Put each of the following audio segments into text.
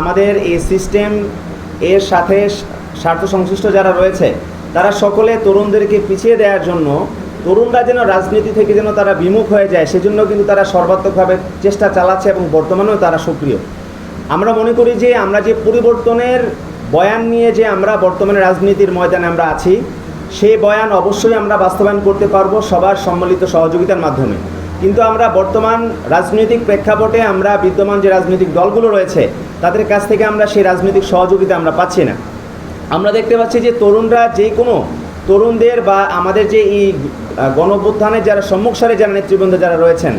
আমাদের এই সিস্টেম এর সাথে স্বার্থ সংশ্লিষ্ট যারা রয়েছে, তারা সকলে তরুণদেরকে পিছিয়ে দেওয়ার জন্য, তরুণরা যেন রাজনীতি থেকে যেন তারা বিমুখ হয়ে যায়, সেজন্য কিন্তু তারা সর্বাত্মকভাবে চেষ্টা চালাচ্ছে এবং বর্তমানেও তারা সক্রিয়। আমরা মনে করি যে আমরা যে পরিবর্তনের বয়ান নিয়ে যে আমরা বর্তমানে রাজনীতির ময়দানে আমরা আছি সেই বয়ান অবশ্যই আমরা বাস্তবায়ন করতে পারব সবার সম্মিলিত সহযোগিতার মাধ্যমে। কিন্তু আমরা বর্তমান রাজনৈতিক প্রেক্ষাপটে আমরা বিদ্যমান যে রাজনৈতিক দলগুলো রয়েছে, তাদের কাছ থেকে আমরা সেই রাজনৈতিক সহযোগিতা আমরা পাচ্ছি না। আমরা দেখতে পাচ্ছি যে তরুণরা যে কোনো তরুণদের বা আমাদের যে এই গণঅভ্যুত্থানের যারা সম্মুখ সারে যারা নেতৃবৃন্দ যারা রয়েছেন,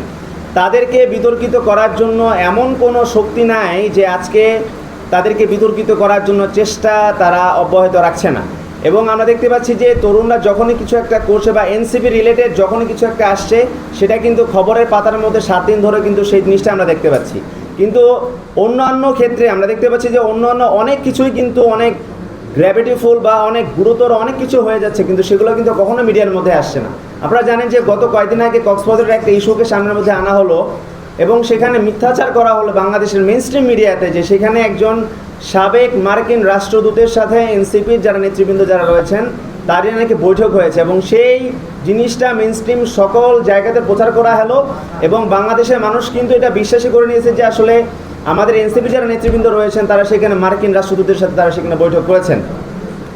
তাদেরকে বিতর্কিত করার জন্য এমন কোনো শক্তি নাই যে আজকে তাদেরকে বিতর্কিত করার জন্য চেষ্টা তারা অব্যাহত রাখছে না। এবং আমরা দেখতে পাচ্ছি যে তরুণরা যখনই কিছু একটা করছে বা এনসিপি রিলেটেড যখনই কিছু একটা আসছে, সেটা কিন্তু খবরের পাতার মধ্যে সাত দিন ধরে কিন্তু সেই জিনিসটা আমরা দেখতে পাচ্ছি। কিন্তু অন্যান্য ক্ষেত্রে আমরা দেখতে পাচ্ছি যে অন্যান্য অনেক কিছুই কিন্তু অনেক গ্র্যাভিটিফুল বা অনেক গুরুতর অনেক কিছু হয়ে যাচ্ছে, কিন্তু সেগুলো কিন্তু কখনো মিডিয়ার মধ্যে আসছে না। আপনারা জানেন যে গত কয়েকদিন আগে কক্সবাজারের একটা ইস্যুকে সামনের মধ্যে আনা হলো। এবং সেখানে মিথ্যাচার করা হলো বাংলাদেশের মেন স্ট্রিম মিডিয়াতে যে সেখানে একজন সাবেক মার্কিন রাষ্ট্রদূতের সাথে এনসিপির যারা নেতৃবৃন্দ যারা রয়েছেন, তারই নাকি বৈঠক হয়েছে এবং সেই জিনিসটা মেন স্ট্রিম সকল জায়গাতে প্রচার করা হলো এবং বাংলাদেশের মানুষ কিন্তু এটা বিশ্বাসী করে নিয়েছে যে আসলে আমাদের এনসিপি যারা নেতৃবৃন্দ রয়েছেন, তারা সেখানে মার্কিন রাষ্ট্রদূতের সাথে তারা সেখানে বৈঠক করেছেন।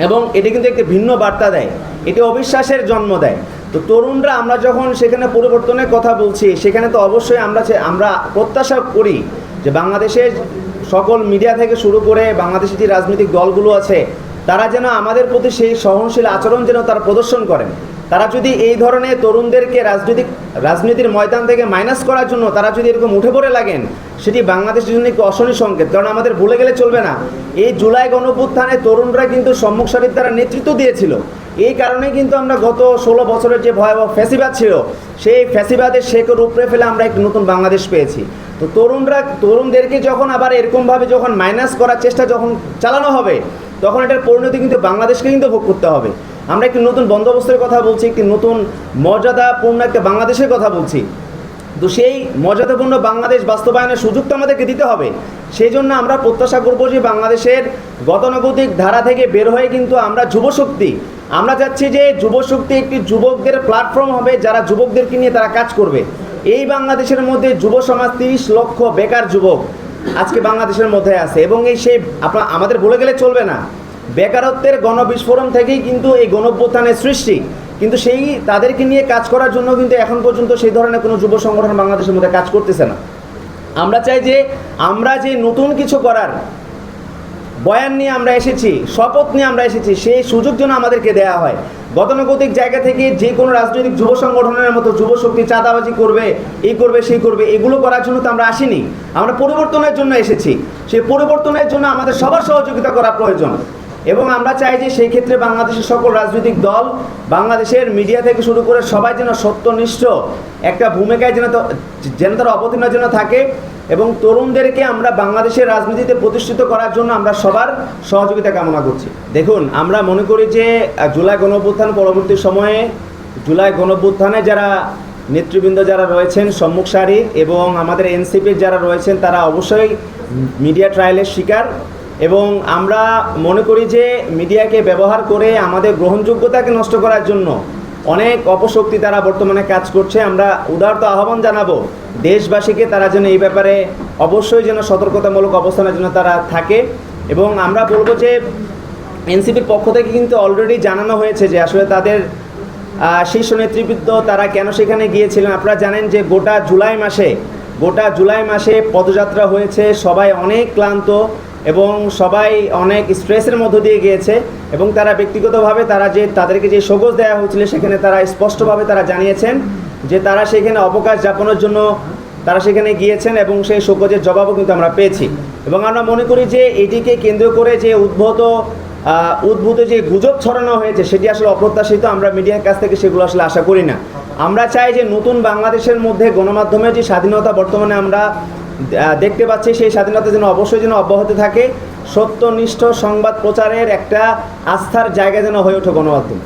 এবং এটি কিন্তু একটি ভিন্ন বার্তা দেয়। এটি অবিশ্বাসের জন্ম দেয়। তো তরুণরা আমরা যখন সেখানে পরিবর্তনের কথা বলছি, সেখানে তো অবশ্যই আমরা আমরা প্রত্যাশা করি যে বাংলাদেশের সকল মিডিয়া থেকে শুরু করে বাংলাদেশের যে রাজনৈতিক দলগুলো আছে, তারা যেন আমাদের প্রতি সেই সহনশীল আচরণ যেন তারা প্রদর্শন করেন। তারা যদি এই ধরনের তরুণদেরকে রাজনৈতিক রাজনীতির ময়দান থেকে মাইনাস করার জন্য তারা যদি এরকম উঠে পড়ে লাগেন, সেটি বাংলাদেশের জন্য একটি অশনি সংকেত। কারণ আমাদের ভুলে গেলে চলবে না। এই জুলাই গণপুত্থানে তরুণরা কিন্তু সম্মুখ সারির দ্বারা নেতৃত্ব দিয়েছিল। এই কারণে কিন্তু আমরা গত ষোলো বছরের যে ভয়াবহ ফ্যাসিবাদ ছিল, সেই ফ্যাসিবাদের শেকর উপরে ফেলে আমরা একটি নতুন বাংলাদেশ পেয়েছি। তো তরুণরা, তরুণদেরকে যখন আবার এরকমভাবে যখন মাইনাস করার চেষ্টা যখন চালানো হবে, তখন এটার পরিণতি কিন্তু বাংলাদেশকে কিন্তু ভোগ করতে হবে। আমরা একটি নতুন বন্দোবস্তের কথা বলছি, একটি নতুন মর্যাদাপূর্ণ একটা বাংলাদেশের কথা বলছি। তো সেই মর্যাদাপূর্ণ বাংলাদেশ বাস্তবায়নের সুযোগ তো আমাদেরকে দিতে হবে। সেই জন্য আমরা প্রত্যাশা করব যে বাংলাদেশের গতানুগতিক ধারা থেকে বের হয়ে কিন্তু আমরা যুবশক্তি আমরা চাচ্ছি যে যুবশক্তি একটি যুবকদের প্ল্যাটফর্ম হবে, যারা যুবকদেরকে নিয়ে তারা কাজ করবে। এই বাংলাদেশের মধ্যে যুব সমাজ তিরিশ লক্ষ বেকার যুবক আজকে বাংলাদেশের মধ্যে আছে এবং এই সেই আপনার আমাদের বলে গেলে চলবে না। বেকারত্বের গণবিস্ফোরণ থেকেই কিন্তু এই গণভ্যুত্থানের সৃষ্টি। কিন্তু সেই তাদেরকে নিয়ে কাজ করার জন্য কিন্তু এখন পর্যন্ত সেই ধরনের কোনো যুব সংগঠন বাংলাদেশের মধ্যে কাজ করতেছে না। আমরা চাই যে আমরা যে নতুন কিছু করার বয়ান নিয়ে আমরা এসেছি, শপথ নিয়ে আমরা এসেছি, সেই সুযোগ যেন আমাদেরকে দেওয়া হয়। গতানুগতিক জায়গা থেকে যে কোনো রাজনৈতিক যুব সংগঠনের মতো যুব শক্তি চাঁদাবাজি করবে এই করবে সেই করবে, এগুলো করার জন্য তো আমরা আসিনি। আমরা পরিবর্তনের জন্য এসেছি। সেই পরিবর্তনের জন্য আমাদের সবার সহযোগিতা করা প্রয়োজন। এবং আমরা চাই যে সেই ক্ষেত্রে বাংলাদেশের সকল রাজনৈতিক দল, বাংলাদেশের মিডিয়া থেকে শুরু করে সবাই যেন সত্যনিষ্ঠ একটা ভূমিকায় যেন যেন তারা অবতীর্ণ যেন থাকে এবং তরুণদেরকে আমরা বাংলাদেশের রাজনীতিতে প্রতিষ্ঠিত করার জন্য আমরা সবার সহযোগিতা কামনা করছি। দেখুন, আমরা মনে করি যে জুলাই গণঅভ্যুত্থান পরবর্তী সময়ে, জুলাই গণঅভ্যুত্থানে যারা নেতৃবৃন্দ যারা রয়েছেন, সম্মুখ সারি এবং আমাদের এনসিপির যারা রয়েছেন, তারা অবশ্যই মিডিয়া ট্রায়ালের শিকার। এবং আমরা মনে করি যে, মিডিয়াকে ব্যবহার করে আমাদের গ্রহণযোগ্যতাকে নষ্ট করার জন্য অনেক অপশক্তি তারা বর্তমানে কাজ করছে। আমরা উদারত আহ্বান জানাব, দেশবাসীকে তারা যেন এই ব্যাপারে অবশ্যই যেন সতর্কতামূলক অবস্থানের জন্য তারা থাকে। এবং আমরা বলব যে, এনসিপির পক্ষ থেকে কিন্তু অলরেডি জানানো হয়েছে যে, আসলে তাদের শীর্ষ নেতৃবৃন্দ তারা কেন সেখানে গিয়েছিলেন? আপনারা জানেন যে, গোটা জুলাই মাসে, গোটা জুলাই মাসে পদযাত্রা হয়েছে। সবাই অনেক ক্লান্ত। এবং সবাই অনেক স্ট্রেসের মধ্য দিয়ে গিয়েছে এবং তারা ব্যক্তিগতভাবে তারা যে, তাদেরকে যে সবজ দেওয়া হয়েছিল সেখানে তারা স্পষ্টভাবে তারা জানিয়েছেন যে তারা সেখানে অবকাশ যাপনের জন্য তারা সেখানে গিয়েছেন এবং সেই শোকজের জবাবও কিন্তু আমরা পেয়েছি। এবং আমরা মনে করি যে এটিকে কেন্দ্র করে যে উদ্ভূত উদ্ভূত যে গুজব ছড়ানো হয়েছে সেটি আসলে অপ্রত্যাশিত আমরা মিডিয়ার কাছ থেকে সেগুলো আসলে আশা করি না। আমরা চাই যে নতুন বাংলাদেশের মধ্যে গণমাধ্যমের যে স্বাধীনতা বর্তমানে আমরা দেখতে পাচ্ছি সেই স্বাধীনতা যেন অবশ্যই যেন অব্যাহত থাকে। সত্যনিষ্ঠ সংবাদ প্রচারের একটা আস্থার জায়গা যেন হয়ে ওঠে গণমাধ্যম।